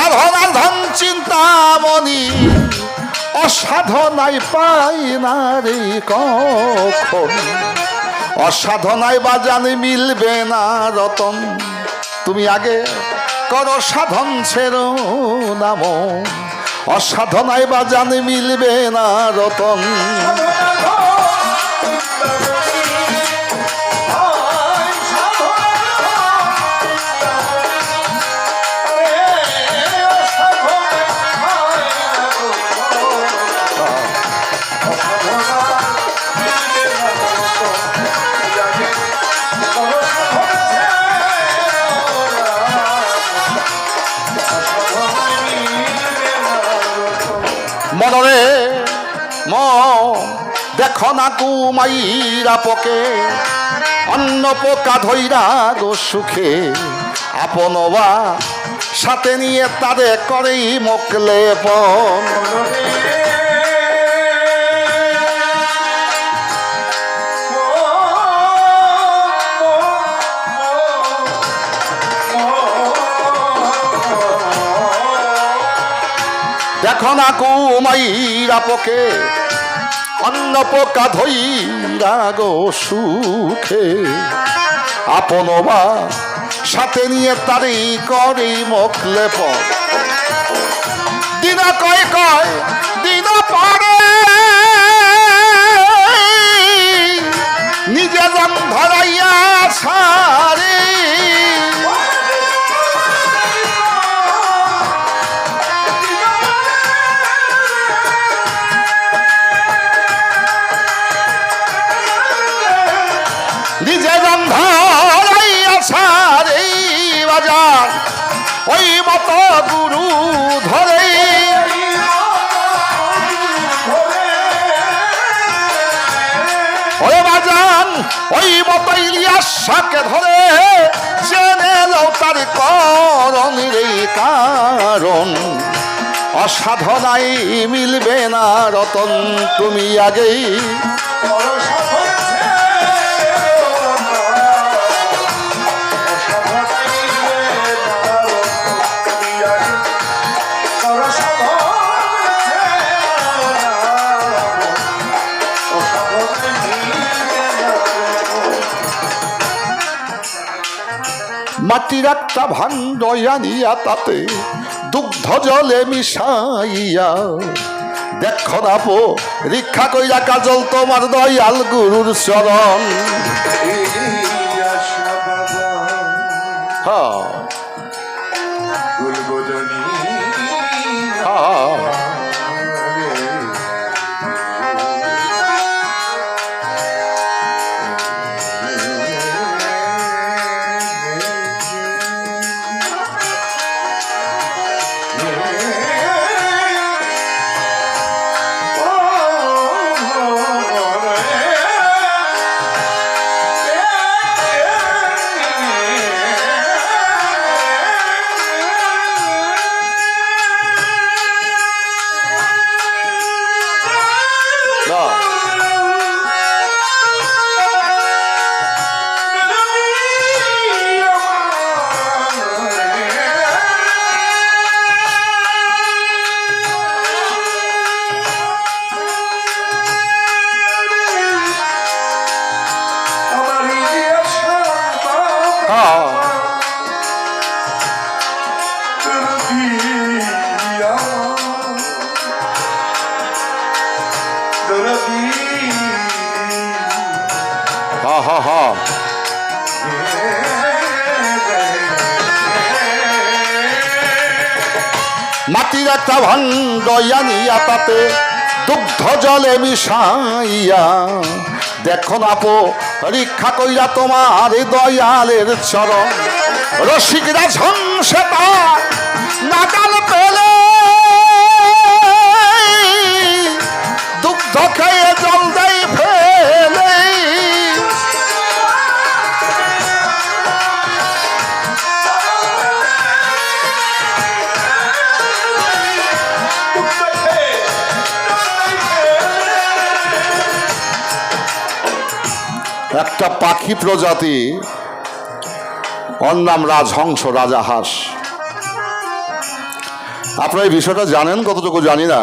সাধনার ধন চিন্তামণি অসাধনায় পাই না রে কখন। অসাধনায় বাজানে মিলবে না রতন, তুমি আগে করো সাধন ছেড়ো নাম। অসাধনায় বাজানে মিলবে না রতন। দেখো না কুমাইরা পকে অন্ন পোকা ধৈরা গো সুখে। আপন বা সাথে নিয়ে তারে করেই মোকলে পন দেখো না কুমাইরা পকে অন্ন পোকা ধৈরা গো সুখে। আপন বা সাথে নিয়ে তারি করি মকলে পর দিনা কয় কয়, দিন বাজার ওই মত গুরু ধরে। ওরে বাজান, ওই মত ইলিয়াসাকে ধরে জেনে লও তার করণ রে কারণ। অসাধনায় মিলবে না রতন, তুমি আগেই মাটির একটা ভাণ্ড আনিয়া তাতে দুগ্ধ জলে মিশাইয়া। দেখো না রিক্ষা কইরা কাজল তোমার দয়াল গুরুর চরণ। হ্যাঁ। একটা ভাণ্ড আনিয়া তাতে দুগ্ধ জলে মিশাইয়া। দেখো না পো রীক্ষা কইরা তোমার দয়ালের চরণ। রসিকরা ঝংসে নাকাল পেলে। দুগ্ধ খেয়ে একটা পাখি প্রজাতি, ওর নাম রাজহংস, রাজাহাঁস। আপনারা এই বিষয়টা জানেন কতটুকু জানি না।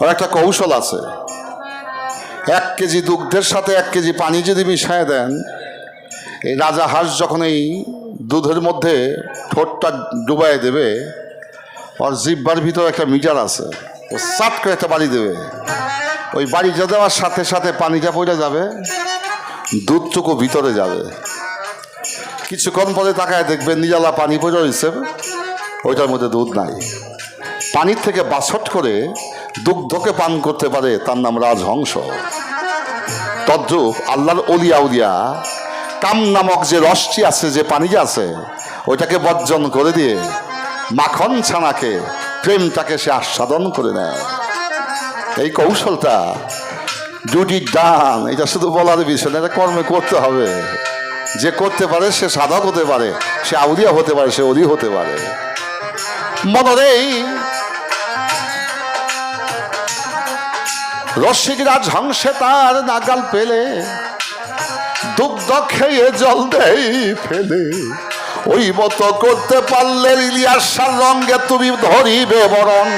ওর একটা কৌশল আছে। এক কেজি দুগ্ধের সাথে এক কেজি পানি যদি মিশায় দেন, এই রাজা হাঁস যখন এই দুধের মধ্যে ঠোঁটটা ডুবাই দেবে, ওর জিব্বার ভিতরে একটা মিটার আছে, ও সাট করে একটা বাড়ি দেবে। ওই বাড়িটা দেওয়ার সাথে সাথে পানিটা পড়ে যাবে দুধটুকু ভিতরে যাবে। কিছুক্ষণ পরে তাকায় দেখবেন নিজালা পানি পড়ে রয়েছে, ওইটার মধ্যে দুধ নাই। পানির থেকে বাছট করে দুগ্ধকে পান করতে পারে তার নাম রাজহংস। তদ্রূপ আল্লাহর অলিয়া উলিয়া কাম নামক যে রসটি আছে, যে পানিটা আছে, ওইটাকে বর্জন করে দিয়ে মাখন ছানাকে, প্রেমটাকে সে আস্বাদন করে নেয়। এই কৌশলটা ডিউটি ডান এটা শুধু বলার বিষয় না, এটা কর্মে করতে হবে। যে করতে পারে, সে সাধক হতে পারে, সে আউলিয়া হতে পারে, সে অলি হতে পারে। মনরেই রসিকরা ঝংসে তার নাগাল পেলে, দুগ্ধ খেয়ে জল দেই ফেলে। ওই মতো করতে পারলে ইলিয়াসার রঙ্গে তুমি ধরিবে বরণ।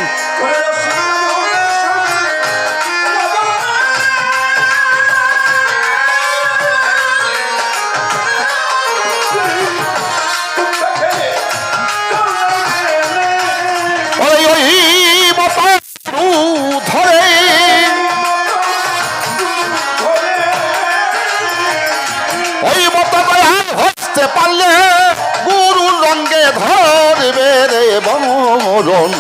বমরণ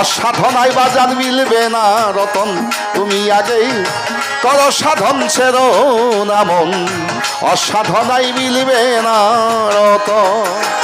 অসাধনায় বাজার মিলবে না রতন, তুমি আগেই কর সাধন ছেড় নামন অসাধনায় মিলবে না রতন।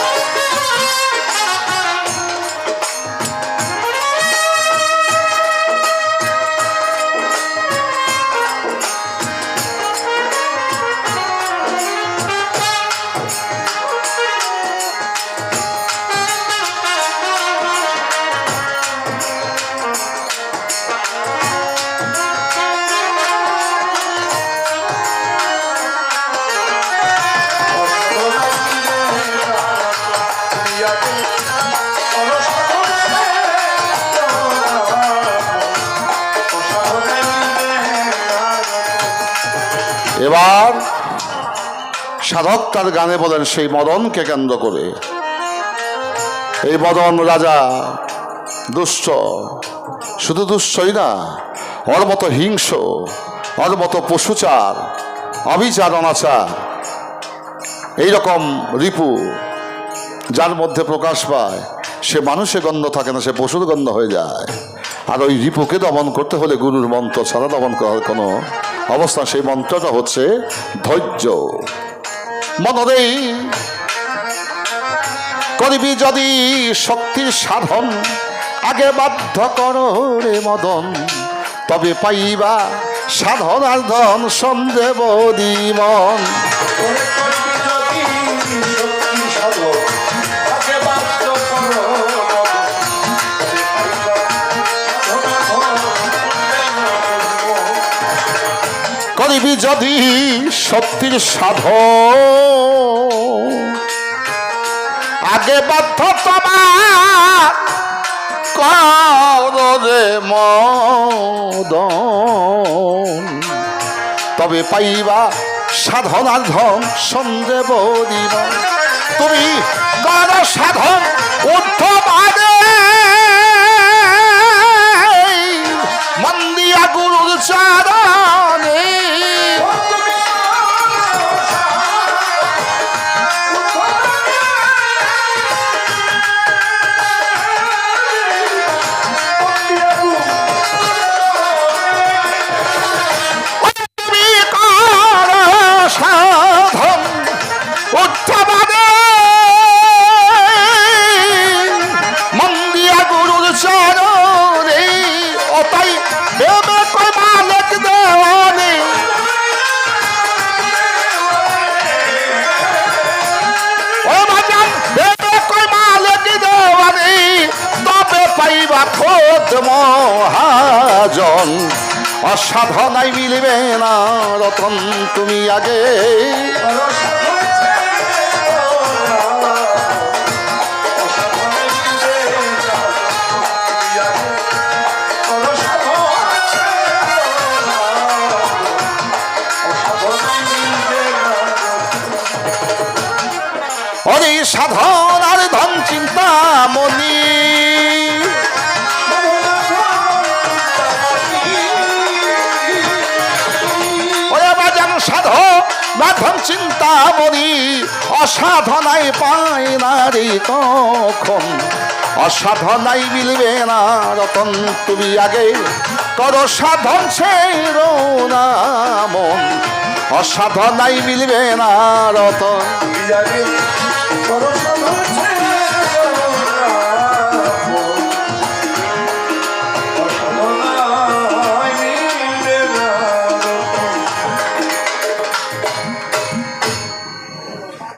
এবার সাধক তার গানে বলেন, সেই মদনকে কেন্দ্র করে। এই মদন রাজা দুষ্ট, শুধু দুষ্টই না, ওর মতো হিংস, ওর মতো পশুচার, অবিচার অনাচার। এইরকম রিপু যার মধ্যে প্রকাশ পায় সে মানুষের গন্ধ থাকে না, সে পশুর গন্ধ হয়ে যায়। আর ওই রিপুকে দমন করতে হলে গুরুর মন্ত্র ছাড়া দমন করার কোনো অবস্থা, সেই মন্ত্রটা হচ্ছে ধৈর্য। মনরেই করিবি যদি শক্তির সাধন, আগে বাধ্য করো মদন, তবে পাইবা সাধনার ধন সন্দেহ মন করিবি যদি সত্যির সাধ আগে বাধ্য তোমার করে মদন। তবে পাইবা সাধনার ধন সন্দেহ দিব তুমি কর সাধন উদ্ধবাদে মন্দিয়া গুরুর চারণে রাখত মহাজন। অসাধনায় মিলিবে না রতন তুমি আগে। সাধন আর ধন চিন্তা মনি মাধন চিন্তা মরি অসাধনাই পায় না রে কখন? অসাধনাই মিলবে না রতন, তুমি আগে করো সাধন না মন। অসাধনাই মিলবে না রতন।